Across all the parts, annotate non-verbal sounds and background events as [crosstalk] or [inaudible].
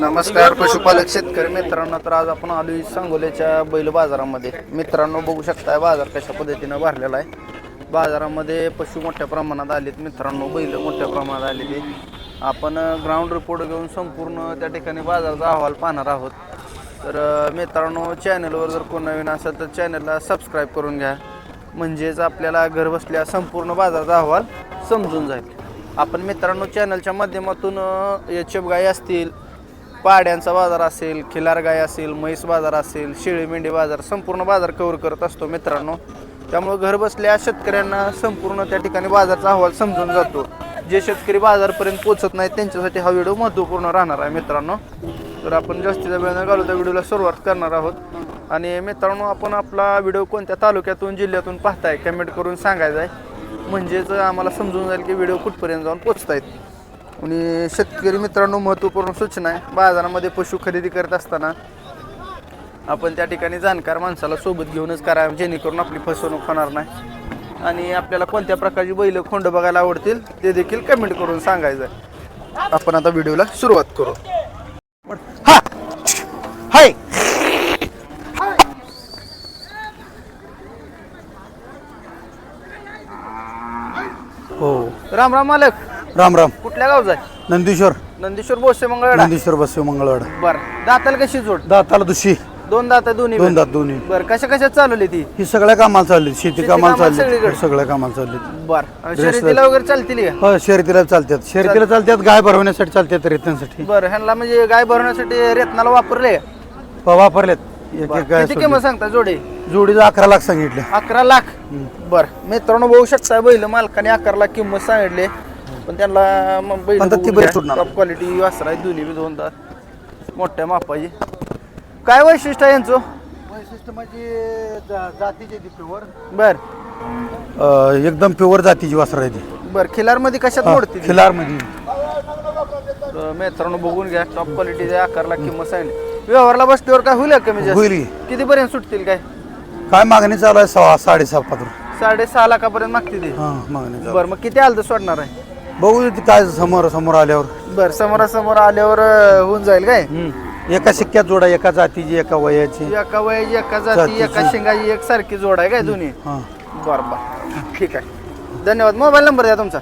नमस्कार पशुपालक शेतकरी मित्रांनो तर आज आपण आलो सांगोल्याच्या बैल बाजारामध्ये. मित्रांनो बघू शकताय बाजार कशा पद्धतीनं भरलेला आहे. बाजारामध्ये पशु मोठ्या प्रमाणात आलेत मित्रांनो बैल मोठ्या प्रमाणात आलेली आपण ग्राउंड रिपोर्ट घेऊन संपूर्ण त्या ठिकाणी बाजाराचा अहवाल पाहणार आहोत. तर मित्रांनो चॅनलवर जर कोण नवीन असेल तर चॅनलला सबस्क्राईब करून घ्या. म्हणजेच आपल्याला घरबसल्या संपूर्ण बाजाराचा अहवाल समजून जाईल. आपण मित्रांनो चॅनलच्या माध्यमातून एच एफ गाय असतील पाड्यांचा बाजार असेल खिलार गाय असेल म्हैस बाजार असेल शेळी मेंढी बाजार संपूर्ण बाजार कव्हर करत असतो मित्रांनो. त्यामुळे घरबसल्या शेतकऱ्यांना संपूर्ण त्या ठिकाणी बाजारचा अहवाल समजून जातो. जे शेतकरी बाजारपर्यंत पोहोचत नाहीत त्यांच्यासाठी हा व्हिडिओ महत्त्वपूर्ण राहणार आहे मित्रांनो. तर आपण जास्तीचा वेळ न घालवता व्हिडिओला सुरुवात करणार आहोत. आणि मित्रांनो आपण आपला व्हिडिओ कोणत्या तालुक्यातून जिल्ह्यातून पाहताय? कमेंट करून सांगायचं आहे. म्हणजेच आम्हाला समजून जाईल की व्हिडिओ कुठपर्यंत जाऊन पोचतायत आणि शेतकरी मित्रांनो महत्त्वपूर्ण सूचना आहे. बाजारामध्ये पशु खरेदी करत असताना आपण त्या ठिकाणी जाणकार माणसाला सोबत घेऊनच करा जेणेकरून आपली फसवणूक होणार नाही. आणि आपल्याला कोणत्या प्रकारची बैल खोंड बघायला आवडतील ते देखील कमेंट करून सांगायचं आहे. आपण आता व्हिडिओला सुरुवात करू. हाय! हो. राम राम मालक. राम राम. कुठल्या गावचा आहे? नंदीश्वर. नंदीश्वर बोसे मंगळवाडा नंदीश्वर बसवे मंगळवाड बर. दाताला कशी जोड? दाताला दुशी दोन दात दोन्ही दोन दात दोन्ही. बर कशा कशा चालवली ती? ही सगळ्या कामाला चालली. शेती कामाला कामाला चालली. सगळीकडे. सगळ्या कामाला चालली. बर. शर्यतीला वगैरे चालतील का? हो शर्यतीला चालतात शर्यतीला चालतात गाय भरवण्यासाठी चालतात रेत्यांसाठी बर ह्यांना म्हणजे गाय भरण्यासाठी रेतनाला वापरले? प- वापरलेत. एक एक गाय किती किंमत सांगता जोडे. जोडीला अकरा लाख सांगितले. अकरा लाख? बर. मित्रांनो बघू शकता बैल मालकाने अकरा लाख किंमत सांगितले. पण त्यांना मग बैल पण ती बैल सुटणार. टॉप क्वालिटी वासर आहे दोन्ही बी दोन दात मोठ्या मापाची. काय वैशिष्ट्य आहे यांचं? वैशिष्ट्य म्हणजे जातीचे बर. एकदम प्युअर जातीची वासर आहे ती. बर खिलारमध्ये कशात मोडते ती? खिलारमध्ये तर मित्रांनो बघून घ्या टॉप क्वालिटीचे अकरा लाख किंमत सांगितली. व्यवहारला बसल्यावर काय होईल का कमी जास्त? होईल की. किती पर्यंत सुटतील काय? काय मागणी चालू आहे? सहा साडेसहा पात्र. साडेसहा लाखापर्यंत मागते ते. हा मागणी चालू बर मग किती आलं तर सोडणार आहे? बघू काय समोर समोर आल्यावर. बर समोरासमोर आल्यावर अं, होऊन जाईल काय? एका शिक्क्यात जोडा एका जातीची एका वयाची. एका वयाची एका जाती जातीची. एका शिंगाची एक सारखी जोड आहे काय दोन्ही? हा. बर बर. ठीक आहे. धन्यवाद. मोबाईल नंबर द्या तुमचा.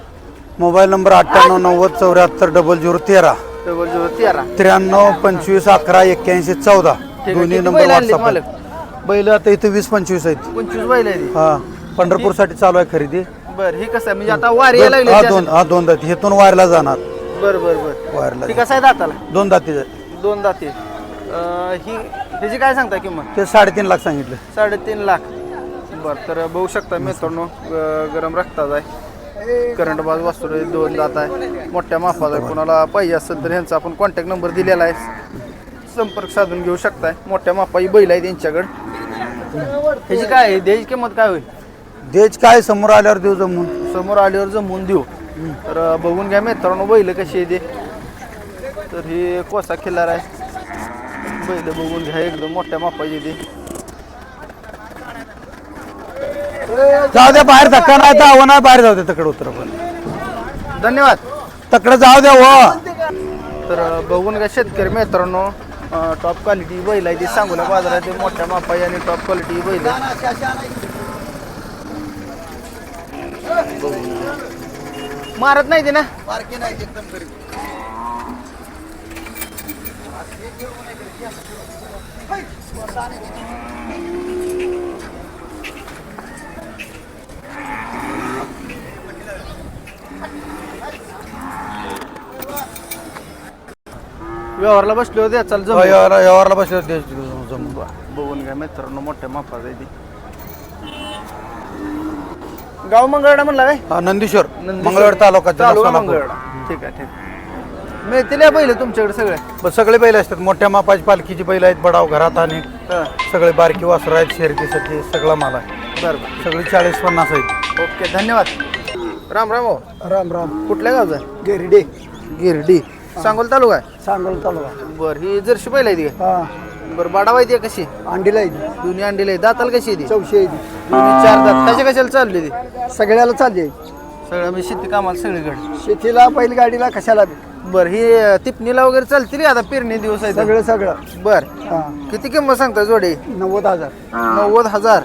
मोबाईल नंबर अठ्ठ्याण्णव नव्वद चौऱ्याहत्तर डबल झिरो तेरा. डबल झिरो तेरा. त्र्याण्णव पंचवीस अकरा एक्क्याऐंशी चौदा. आहे. दोन्ही किती नंबर बैल आणले व्हॉट्सअप बैल आता इथे वीस पंचवीस आहेत. पंचवीस बैल आहे ती. हा. पंढरपूरसाठी चालू आहे खरेदी. बर ही कसं आहे? म्हणजे आता वारी यायला लागली हा त्यासाठी. दोन हा दोन दाती. हेतून वायरला जाणार. बर बर बर. वायरला ती कसं आहे दाताला? दोन दाती दोन दाते अं, ही ह्याची काय सांगता किंमत? ते साडेतीन लाख सांगितलं. साडेतीन लाख. बर तर बघू शकता मित्रांनो ग- गरम रक्ताच आहे. करंट बाज वास्तू दोन दात आहे. मोठ्या मापाचा आहे कोणाला पाहिजे असेल तर ह्यांचा आपण कॉन्टॅक्ट नंबर दिलेला आहे. संपर्क साधून घेऊ शकताय. मोठ्या मापाची बैल आहे त्यांच्याकडे. ह्याची काय आहे? द्यायची किंमत काय होईल? देज काय समोर आल्यावर देऊ जमून? समोर आल्यावर जमवून देऊ. तर बघून घ्या मित्रांनो बैल कशी आहे ते. तर ही कोसा खिल्लार आहे. बैल बघून घ्या एकदम मोठ्या मापाची ते. जाऊ द्या बाहेर धक्का नाही दावा नाही बाहेर जाऊ द्या तकडे उतर पण. धन्यवाद. तकडे जाऊ द्या हो. तर बघून घ्या शेतकरी मित्रांनो टॉप क्वालिटी बैल आहे ती. सांगूला बाजारात मोठ्या मापाई आणि टॉप क्वालिटी बैल आहे. मारत नाही ते ना? व्यवहारला बसले होते चल जमू. व्यवहारला बसले जमून बघून घ्या मित्रांनो मोठ्या मापाचा आहे ती. गाव मंगळडा म्हणला काय? हा नंदीश्वर नंदीश्वर. मंगळवार तालुका जिल्हा तालुका सोलापूर. मंगळवेढा. ठीक आहे ठीक आहे. मिळतील या पहिले तुमच्याकडे सगळे? बस सगळे बैल असतात. मोठ्या मापाची पालखीची बैल आहेत बडाव घरात आणि हा, सगळे बारकी वासर आहेत शर्यतीसाठी सगळा माल आहे. बरं बरं. सगळी चाळीस पन्नास आहेत. ओके धन्यवाद. राम राम हो. राम राम. कुठल्या गावचा गिरडे. गिरडी. सांगोल तालुका आहे? सांगोल तालुका. बरं ही जर्शी पहिला आहे ती काय? हा. बरं बाडा माहिती आहे कशी? अंडीला दोन्ही अंडीला आहे. दाताला कशी आहे ती? चौशे दोन्ही चार दात. कशा कशाला चालली ती? सगळ्याला चालले सगळं मी शेती कामाला सगळीकडे. शेतीला बैलगाडीला कशाला बर ही अं, टिपणीला वगैरे चालतील का आता पेरणी दिवस आहे? सगळं सगळं. बर. हा. किती किंमत सांगता जोडी? नव्वद हजार. नव्वद हजार?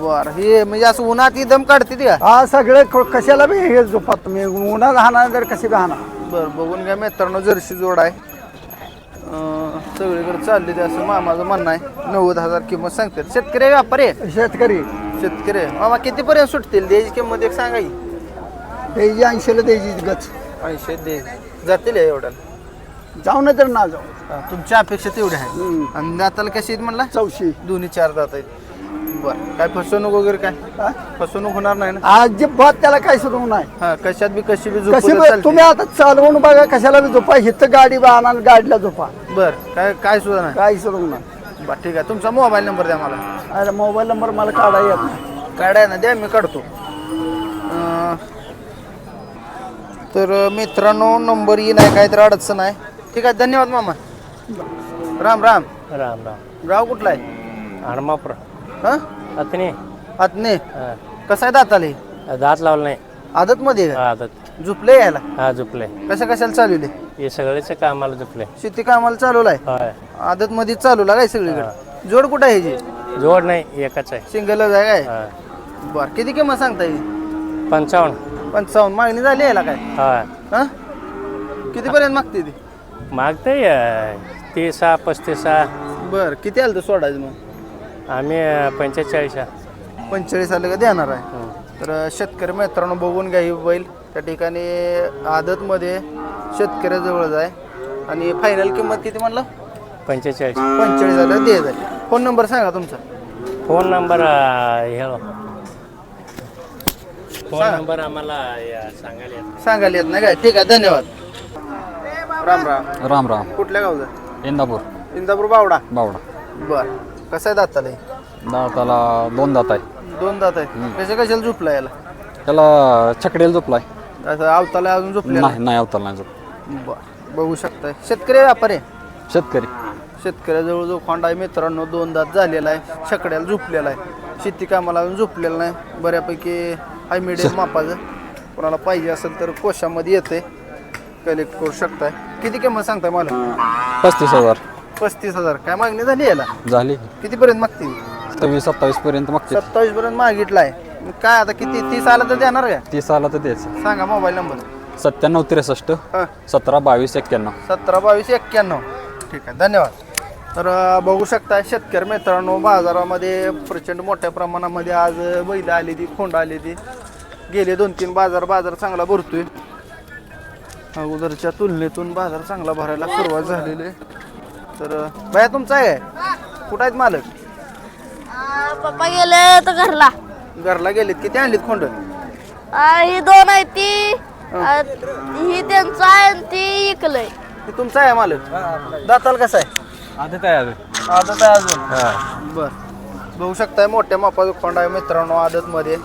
बर हे म्हणजे असं उन्हात ही दम काढते ती का? हा सगळे क- कशाला बी हे झोपात तुम्ही उन्हात हाणार तर कसे बी हाणार बर बघून घ्या मित्रांनो जर्सी जोड आहे. सगळीकडे चालली ते असं मामाचं म्हणणं आहे नव्वद हजार किंमत सांगतात. शेतकरी व्यापारी आहे? शेतकरी. शेतकरी आहे. मामा कितीपर्यंत सुटतील? द्यायची किंमत एक सांगा की. द्यायची ऐंशीला द्यायची गच. ऐंशी दे. जातील या एवढ्या जाऊ नाही तर ना जाऊ. हा, तुमच्या अपेक्षा तेवढी आहे. हम्म. आणि दाताला कशी आहेत म्हणला? चौशी. दोन्ही चार दात आहेत. बर. काय फसवणूक वगैरे काय? हा? फसवणूक होणार नाही ना? अजिबात त्याला काही सुरू नाही. हा कशात बी कशी बी कशी बी- तुम्ही आता चालवून बघा कशाला बी झोपा हिथं गाडी बा आणा गाडीला झोपा. बर काय काय सुद्धा नाही. काही सुरू नाही. बर ठीक आहे. तुमचा मोबाईल नंबर द्या मला. अरे मोबाईल नंबर मला काढा येत नाही. काढाय ना द्या मी काढतो. अं, तर मित्रांनो नंबर येईन आहे काय तर अडचण आहे. ठीक आहे धन्यवाद मामा. राम राम. राम राम. गाव कुठला आहे? हनुमापूर हा? अतनी आतने कसा आहे दाताले दात लावलं नाही. आदत मध्ये हा आदत. झुपले यायला? हा झुपले. कशा कशाला चालवले हे सगळेच कामाला झुपले. शेती कामाला चालवलाय होय. आदत मध्ये चालवला काय सगळीकडे? जोड कुठं आहे जोड नाही एकच आहे. सिंगलच आहे काय? हा. बर किती किंमत सांगता येईल पंचावन्न. पंचावन्न. मागणी झाली यायला काय? होय हा? कितीपर्यंत मागते ती? मागते तीसा पस्तीसा बर किती आलं तर सोडायचं मग? आम्ही पंचेचाळीस पंचेचाळीस आलं का देणार आहे. तर शेतकरी मित्रांनो बघून घ्या ही बैल. त्या ठिकाणी आदतमध्ये शेतकऱ्याजवळच आहे. आणि फायनल किंमत किती म्हणलं? पंचेचाळीस. पंचेचाळीस आलं दे जाईल फोन नंबर सांगा तुमचा. फोन नंबर हे फोन नंबर आम्हाला या- सांगायला येत सांगायला येत नाही काय? ठीक आहे धन्यवाद. राम राम. राम राम. कुठल्या गावचा? इंदापूर. इंदापूर बावडा. बावडा. बर. कसं आहे दाताला? हे? दाताला दोन दात आहे. दोन दात आहे. कशा कशाला झोपला याला? त्याला छकडेला झोपलाय. असं आवताला अजून झोपलेला नाही नाही अवताला नाही झोप बर बघू शकताय. शेतकरी व्यापारी आहे. शेतकरी. शेतकऱ्याजवळ जो खोंड आहे मित्रांनो दोन दात झालेला आहे छकड्याला झोपलेला आहे. शेती कामाला अजून झोपलेला नाही. बऱ्यापैकी हाय मिडियम मापाचं. कोणाला पाहिजे असेल तर कोशामध्ये येते कलेक्ट करू शकताय. किती किंमत सांगताय मला? पस्तीस हजार. पस्तीस हजार. काय मागणी झाली याला? झाली. कितीपर्यंत मागते? सत्तावीस सत्तावीस पर्यंत मागते. सत्तावीस पर्यंत मागितलाय. मग काय आता किती? तीस आलं तर देणार का? तीस आला तर द्यायचं सांगा मोबाईल नंबर. सत्त्याण्णव त्रेसष्ट हां. सतरा बावीस एक्क्याण्णव. सतरा बावीस एक्क्याण्णव. ठीक आहे धन्यवाद. तर अं, बघू शकता शेतकरी मित्रांनो बाजारामध्ये प्रचंड मोठ्या प्रमाणामध्ये आज बैल आली ती खोंड आली ती गेले दोन तीन बाजार बाजार चांगला भरतोय. अगोदरच्या तुलनेतून बाजार चांगला भरायला सुरुवात झालेली आहे. तर बाया तुमचा आहे? कुठं आहेत मालक? आ, पप्पा गेले तर घरला. घरला गेलेत. किती आणलीत खोंड? आ, ही दोन आहे ती. आ, ही त्यांचं आहे आणि ती इकलंय. हे तुमचा आहे मालक? दाताल कसा आहे? आधी काय अजून. आदत आहे अजून? बर. बघू शकताय मोठ्या मापाचा खोंड आहे मित्रांनो आदत मध्ये.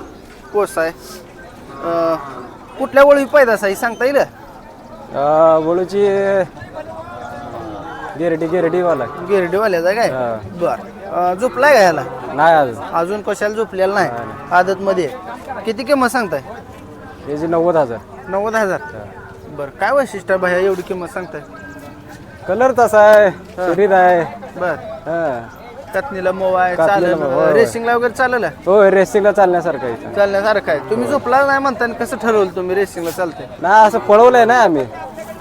कोस आहे. अं, कुठल्या वळी पैदास आहे? सांगता येईल? वळूची गिरडी गिरडीवाला. गिरडीवाल्याचा आहे काय? हा. बर. झोपलाय का ह्याला? नाही अजून. अजून कशाला झोपलेला नाही? आदत मध्ये किती किंमत सांगताय? याची नव्वद हजार. नव्वद हजार. बर काय वैशिष्ट्य आहे भैया एवढी किंमत सांगताय? कलर तसा आहे. शरीर आहे. बर. हा. कतनीला आहे चालेल. होय. रेसिंगला वगैरे चालेल हो रेसिंगला चालण्यासारखं आहे इथं. चालण्यासारखं आहे. तुम्ही झोपला नाही म्हणताना कसं ठरवलं तुम्ही रेसिंगला चालतंय? नाही असं पळवलंय ना आम्ही.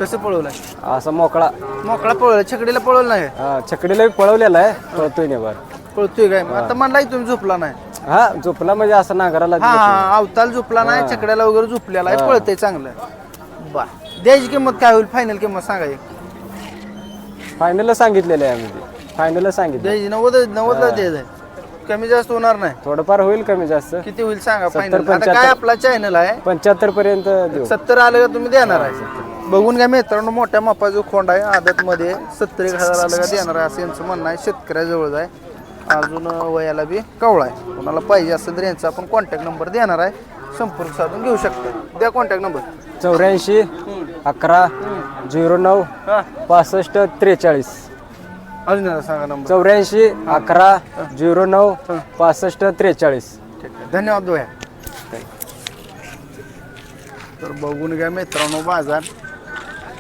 कसं पळवलंय असं मोकळा. मोकळा पळवलं. छकडीला पळवलं नाही? हा, छकडीला बी पळवलेला आहे. पळतोय नाही बरं. पळतोय काय? मग आता म्हणलाय तुम्ही झोपला नाही. हा झोपला म्हणजे असं नांगराला हा हा अवताल झोपला नाही छकड्याला वगैरे झोपलेला आहे. पळतंय चांगलं. बर द्यायची किंमत काय होईल? फायनल किंमत सांगा एक. फायनल सांगितलेलं आहे आम्ही फायनल सांगितलं. द्यायची नव्वद नव्वदला द्यायचं आहे कमी जास्त होणार नाही. थोडंफार होईल कमी जास्त. किती होईल सांगा? फायनल आता काय पंच्याहत्तर. आपला चॅनल आहे? पंच्याहत्तर पर्यंत देऊ. सत्तर आलं का तुम्ही देणार आहे? बघून घ्या मित्रांनो मोठ्या मापाचा खोंड आहे आदत मध्ये सत्तर एक हजार आलं का देणार आहे असं यांचं म्हणणं आहे. शेतकऱ्याजवळच आहे. अजून वयाला बी कवळा आहे. कोणाला पाहिजे असेल तर यांचा आपण कॉन्टॅक्ट नंबर देणार आहे. संपर्क साधून घेऊ शकता. द्या कॉन्टॅक्ट नंबर चौऱ्याऐंशी अकरा झिरो नऊ पासष्ट त्रेचाळीस. अजून एकदा सांगा नंबर चौऱ्याऐंशी अकरा झिरो नऊ पासष्ट त्रेचाळीस. ठीक आहे. धन्यवाद दोया. तर बघून घ्या मित्रांनो बाजार.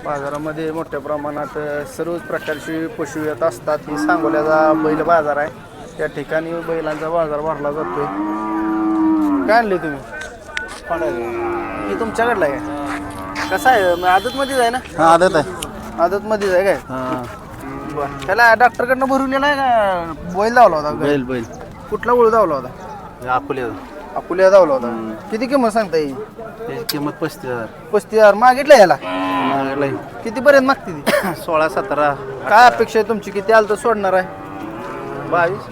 बाजारामध्ये मोठ्या प्रमाणात सर्वच प्रकारची पशु येत असतात ही सांगोल्याचा बैल बाजार आहे. त्या ठिकाणी बैलांचा बाजार भरला जातोय. काय आणले तुम्ही? ही तुमच्याकडला आहे कसं आहे? आदतमध्येच आहे ना? हा आदत आहे. आदतमध्येच आहे काय? बरं. त्याला डॉक्टरकडनं भरवलेला आहे का? बैल धावला होता? बैल बैल. कुठला ओळ धावला होता? अकोले अकोल्या धावला होता. किती किंमत सांगता येईल? त्याची किंमत पस्तीस हजार. पस्तीस हजार. मागितलं याला? मागला किती पर्यंत मागते ती? [coughs] सोळा सतरा. काय अपेक्षा आहे तुमची? किती आलं तर सोडणार आहे? बावीस?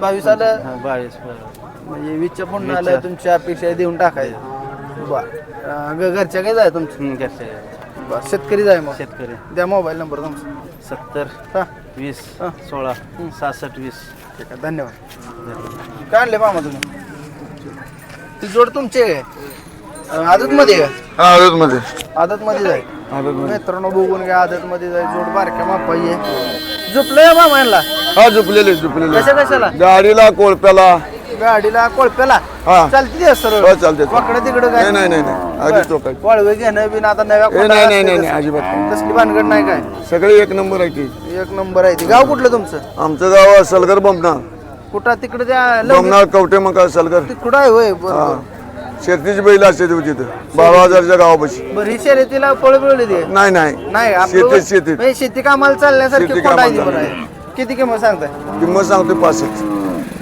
बावीस आलं? हा, बावीस म्हणजे वीसच्या पुढं आलं तुमची अपेक्षा आहे देऊन टाकायचं. बर. घरच्या काय जाय तुमचं हम्म, घरचे बरं शेतकरी जाय मग. शेतकरी. द्या मोबाईल नंबर तुमचा. सत्तर हा. वीस हा. सोळा सहासष्ट वीस. ठीक आहे धन्यवाद. काय आणले मामा तुम्ही? ती जोड तुमची. आदत मध्ये हा आदत मध्ये आदत मध्ये जाय मित्रांनो बघून घ्या आदत मध्ये जाय जोड. बारक्या मापाई आहे. झोपलं मामा यांना हा झुपलेले झुपलेले. कशा कशाला? गाडीला कोळप्याला. गाडीला कोळप्याला? हा. चालती ते सरळ हो, चालते. वाकडं तिकडं काय? नाही नाही नाही वळवे घेणं बिन आता नव्या नाही, नाही, नाही, अजिबात. तसली भानगड नाही काय? सगळे एक नंबर आहे की एक नंबर आहे ती. गाव कुठलं तुमचं? आमचं गाव सलगर बमना कुठं तिकडे त्या लवकर कवटे मका सलगर तिकडं आहे होय शेतीची बैल असते तिथे. बारा हजारच्या गावापाशी. बरं ही शर्यतीला पळ मिळवली ते? नाही नाही. नाही आपलं शेतीत म्हणजे शेती कामाला चालण्यासारखी शेती कोण आहे ती कामाला बरं. आहे किती किंमत सांगताय? किंमत सांगतो पासष्ट.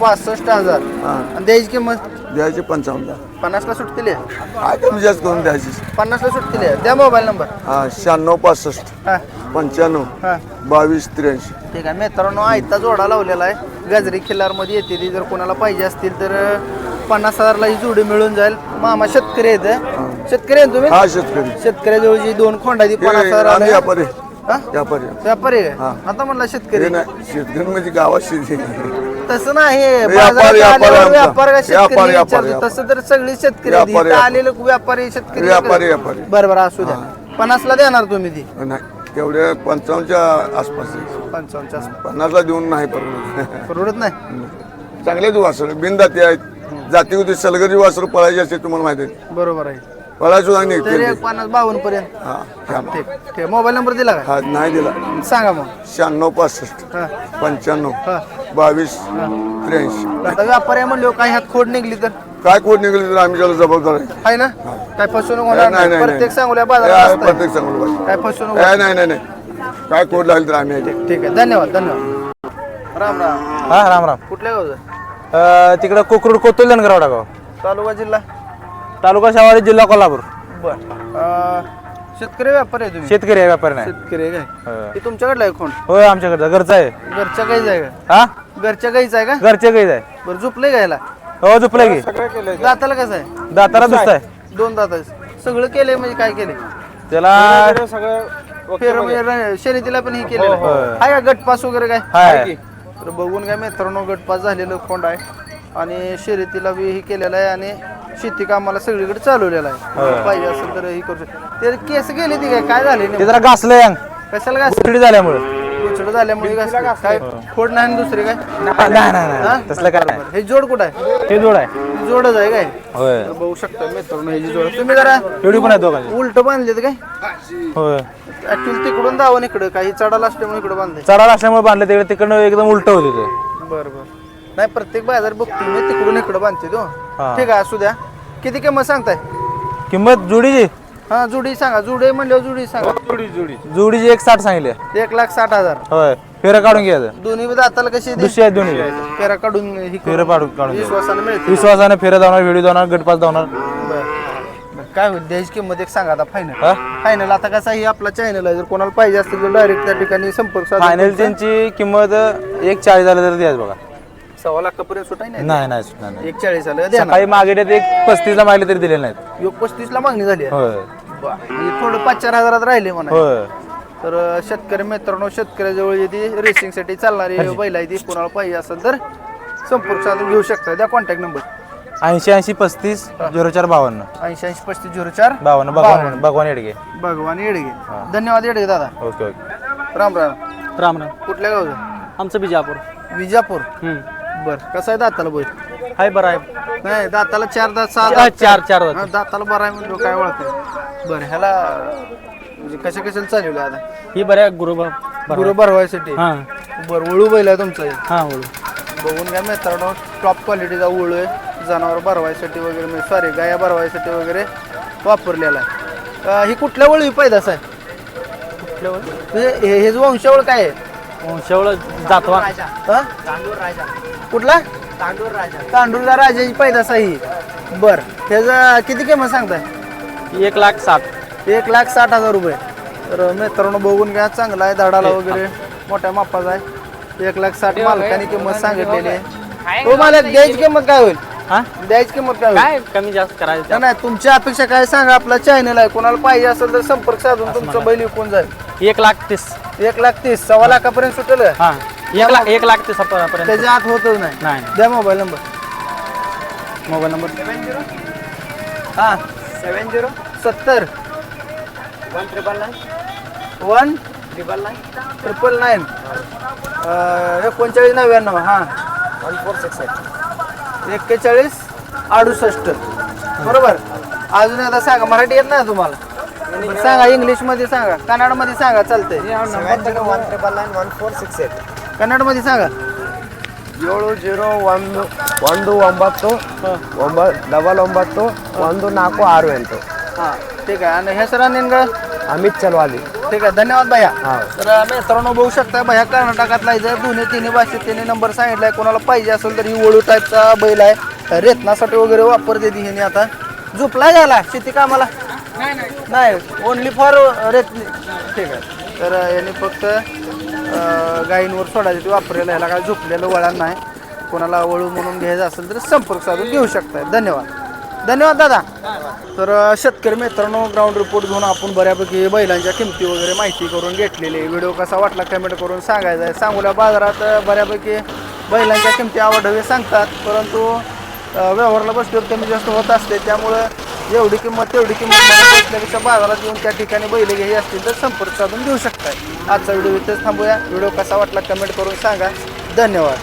पासष्ट हजार. हा. आणि द्यायची किंमत? द्यायची पंचावन्न. पन्नासला सुटतील काय कमी जास्त करून द्यायची. पन्नासला सुटतील द्या मोबाईल नंबर. हा शहाण्णव पासष्ट. हा. पंच्याण्णव. हा. बावीस त्र्याऐंशी. ठीक आहे. मित्रांनो आयता जोडा लावलेला आहे. गजरी खिल्लारमध्ये येते ती. जर कोणाला पाहिजे असतील तर अं, पन्नास हजारला ही जोडी मिळून जाईल. मामा शेतकरी आहेत शेतकरी आहे तुम्ही? हा शेतकरी. शेतकऱ्याजवळची दोन खोंडा ती पन्नास हे हजार आम्ही आल्या. व्यापारी हा? व्यापारी. व्यापारी आहे? हा. आता म्हणला हे शेतकरी नाही शेतकरी म्हणजे गावात शेती तसं नाही. व्यापारी, बाजारात व्यापारी आल्यावर आमचा. व्यापार का शेतकरी व्यापारी, विचारतो. व्यापारी, तसं तर सगळी शेतकरी आहेत. व्यापारी, इथं आलेले व्यापारी शेतकरी व्यापारी, व्यापारी. बरं बरं असू द्या. पन्नासला देणार तुम्ही ती? नाही तेवढ्या पंचावन्नच्या आसपास आहे. पंचावन्नच्या आसपास. पन्नासला देऊन नाही परवडत. परवडत नाही? चांगलेच वासर. बिनदाती आहेत. जाती होती सलगरी वासर पळायची असते तुम्हाला माहिती आहे. बरोबर आहे. पळायला सुद्धा तरी निघते एक पन्नास बावन्न पर्यंत. हा घ्या मग. ठीक ठीक. मोबाईल नंबर दिला का? हा नाही दिला. सांगा मग. शहाण्णव पासष्ट हा. पंच्याण्णव हा. बावीस त्र्याऐंशी. आता व्यापारी आहे म्हणले काय ह्यात खोड निघली तर? काय कोण निघाली तर आम्ही त्याला जबाबदार आहे आहे ना? काय फसवणूक होणार नाही नाही. नाही प्रत्येक सांगूया. बाजारात काय असतंय. प्रत्येक सांगू पाहिजे काय फसवणूक काय नाही नाही नाही. काय कोड लागेल तर आम्ही आहे ते. ठीक आहे. धन्यवाद धन्यवाद. राम राम. हा राम राम. कुठल्या गावचं? तिकडं कोकरूड कोतुल धनगरवाडा गाव. तालुका जिल्हा? तालुका शावाडी जिल्हा कोल्हापूर. बर. अं, शेतकरी व्यापारी आहे तुम्ही? शेतकरी आहे व्यापारी नाही. शेतकरी आहे काय. हे. तुमच्याकडलं आहे कोण? होय आमच्याकडचं घरचं आहे. घरच्या गाईच आहे का? हा? घरच्या गाईच आहे का? घरचे गाईच आहे. बरं झोपले गायला हो झुपलं की. दाताला कसं आहे? दातारा दुसत आहे. दोन दात सगळं केलंय म्हणजे काय केलंय? त्याला फेर रण- शर्यतीला पण हे केलेलं आहे. होय. आहे का गटपास वगैरे काय? हाय. तर बघून काय मित्रांनो गटपास झालेलं कोंड आहे. आणि शर्यतीला बी हे केलेलं आहे आणि शेती कामाला सगळीकडे चालवलेलं आहे. पाहिजे असेल तर हे करू शकतो. ते केस गेले ती काय? काय झाले ते जरा घासलं यांग कशाला काय उलटी झाल्यामुळे. झाल्यामुळे घासलं. काय खोड नाही ना दुसरी काय? नाही नाही हा? नाही. तसलं काय नाही. हे जोड कुठं आहे? ते जोड आहे. ही जोडच आहे काय? होय. तर बघू शकता मित्रांनो ह्याची जोड तुम्ही जरा एवढी पण आहे दोघांची. उलट बांधलेत काय? होय. ऍक्च्युली तिकडून दावण इकडं. काही चढाला असल्यामुळे इकडं बांधले चढाला असल्यामुळे बांधलं तिकडे तिकडनं एकदम उलट होते ते. बरं बरं. नाही प्रत्येक बाजार बघतो मी तिकडून इकडं बांधते तो. हा. ठीक आहे असू द्या. किती किंमत सांगताय? किंमत जोडीची हा जुडी सांगा जुडी म्हणल्यावर जुडी सांगा. जोडीची एक साठ सांगितली. एक लाख साठ हजार. होय फेरं काढून घ्यायचं दोन्ही दाताला कशी? दुसरी आहेत दोन्ही पेरा काढून ही करून. फेरं काढून काढून घ्यायचं. विश्वासाने मिळते विश्वासाने फेरं धावणार व्हिडिओ धावणार गटपास बरं. बरं, काय होईल द्यायची किंमत एक सांगा आता फायनल हा? फायनल आता कसा ही आपला चॅनल आहे जर कोणाला पाहिजे असतील तर डायरेक्ट त्या ठिकाणी संपर्क फायनल त्यांची किंमत एक चाळीस झालं तर द्यायचं बघा. सव्वा लाखापर्यंत सुटाय नाही? नाही नाही सुटणार नाही. एक चाळीस आलं. द्या ना. सकाळी मागे एक पस्तीसला मागले तरी दिले नाहीत. योग पस्तीस ला मागणी झाली आहे. होय. बरं. म्हणजे थोडं पाच चार हजारात राहिले म्हणा. होय. तर अं, शेतकरी मित्रांनो शेतकऱ्याजवळ येते रेसिंगसाठी चालणारी बैल आहे ती कोणाला पाहिजे असेल तर संपर्क साधून घेऊ शकता. द्या कॉन्टॅक्ट नंबर ऐंशी ऐंशी पस्तीस झिरो चार बावन्न. ऐंशी ऐंशी पस्तीस झिरो चार बावन्न भगवान भगवान येडगे. भगवान येडगे. धन्यवाद येडगे दादा. Okay okay. राम राम. राम राम. कुठल्या गावचं? आमचं बिजापूर. विजापूर. बर. कसं आहे दाताला बैल? हाय बरं आहे. नाही दाताला चार दात सहा चार दात चार चार हा, दाताला बरं आहे म्हणजे काय ओळख बरं ह्याला म्हणजे कशा कशाला चालवलं आता? ही बऱ्या गुरु गुरु भरवायसाठी? हा. बरं वळू बैल आहे तुमचा हे. हा बघून घ्या मित्रांनो टॉप क्वालिटीचा वळू आहे. जनावर भरवायसाठी वगैरे म्हणजे सॉरी गाया भरवायसाठी वगैरे वापरलेला आहे. अं, ही कुठल्या वळू पैदास आहे? कुठल्या वळू म्हणजे हे हे जो वंशावळ काय आहे? वंशावळ जातवा. हं? कुठला? तांडूर राजा. तांडूरचा राजाची पैदास आहे ही बर. त्याचा किती किंमत सांगताय? एक लाख सात एक लाख साठ हजार रुपये. तर मित्रांनो बघून घ्या चांगला आहे धाडाला वगैरे. मोठ्या मापाचा आहे. एक लाख साठ मालकाने किंमत सांगितलेली आहे. हो मला द्यायची किंमत काय होईल? हा? द्यायची किंमत काय होईल? काय कमी जास्त करायचं नाही, नाही तुमची अपेक्षा काय सांगा आपला चॅनल आहे. कोणाला पाहिजे असेल तर संपर्क साधून तुमचं बैल विकून जाईल. एक लाख तीस. एक लाख तीस सव्वा लाखापर्यंत सुटेल. हा. एक लाख एक लाख तीस पर्यंत. त्याच्या आत होतच नाही. नाही द्या मोबाईल नंबर. Mobile number. हा. Seven zero? सत्तर. One triple nine? One triple nine? Triple nine. एकोणचाळीस नव्याण्णव हां. One four six eight. एक्केचाळीस अडुसष्ट. बरोबर? अजून एकदा सांगा मराठी येत नाही तुम्हाला? बरं, सांगा इंग्लिशमध्ये सांगा कन्नडमध्ये सांगा चालतंय seven zero one triple nine one four six eight कन्नडमध्ये सांगा ಏಳು ಜೀರೋ ಒಂದು ಒಂದು ಒಂಬತ್ತು ಒಂಬತ್ತು ಡಬಲ್ ಒಂಬತ್ತು ಒಂದು ನಾಲ್ಕು ಆರು ಎಂಟು हां ठीक आहे आणि हे सर निनगळ अमित चलवाली ठीक आहे धन्यवाद भैया हा तर मित्रांनो बघू शकता भैया कर्नाटकातला इथं दोन्ही तिन्ही भाषेत त्यांनी नंबर सांगितलाय कोणाला पाहिजे असेल तर ही वळू टाईपचा बैल आहे रेतनासाठी वगैरे वापरते ती ह्याने आता झोपला झाला शेती कामाला नाही ओनली फॉर रेतनी ठीक आहे. तर याने फक्त अं, गायींवर सोडायचं वापरलेलं वापरायला काय झोपलेलं वळण नाही. कोणाला वळू म्हणून घ्यायचं असेल तर संपर्क साधून घेऊ शकताय. धन्यवाद. धन्यवाद दादा. तर शेतकरी मित्रांनो ग्राउंड रिपोर्ट घेऊन आपण बऱ्यापैकी बैलांच्या किमती वगैरे माहिती करून घेतलेली आहे. व्हिडिओ कसा वाटला कमेंट करून सांगायचा आहे. सांगोल्या बाजारात बऱ्यापैकी बैलांच्या किमती आवडवे सांगतात. परंतु व्यवहारला बसल्यावर कमी जास्त होत असते. त्यामुळं एवढी किंमत तेवढी किंमत असल्यापेक्षा बाजारात येऊन त्या ठिकाणी बैल घ्यायची असतील तर संपर्क साधून देऊ शकताय. आजचा व्हिडिओ इथेच थांबूया. व्हिडिओ कसा वाटला कमेंट करून सांगा. धन्यवाद.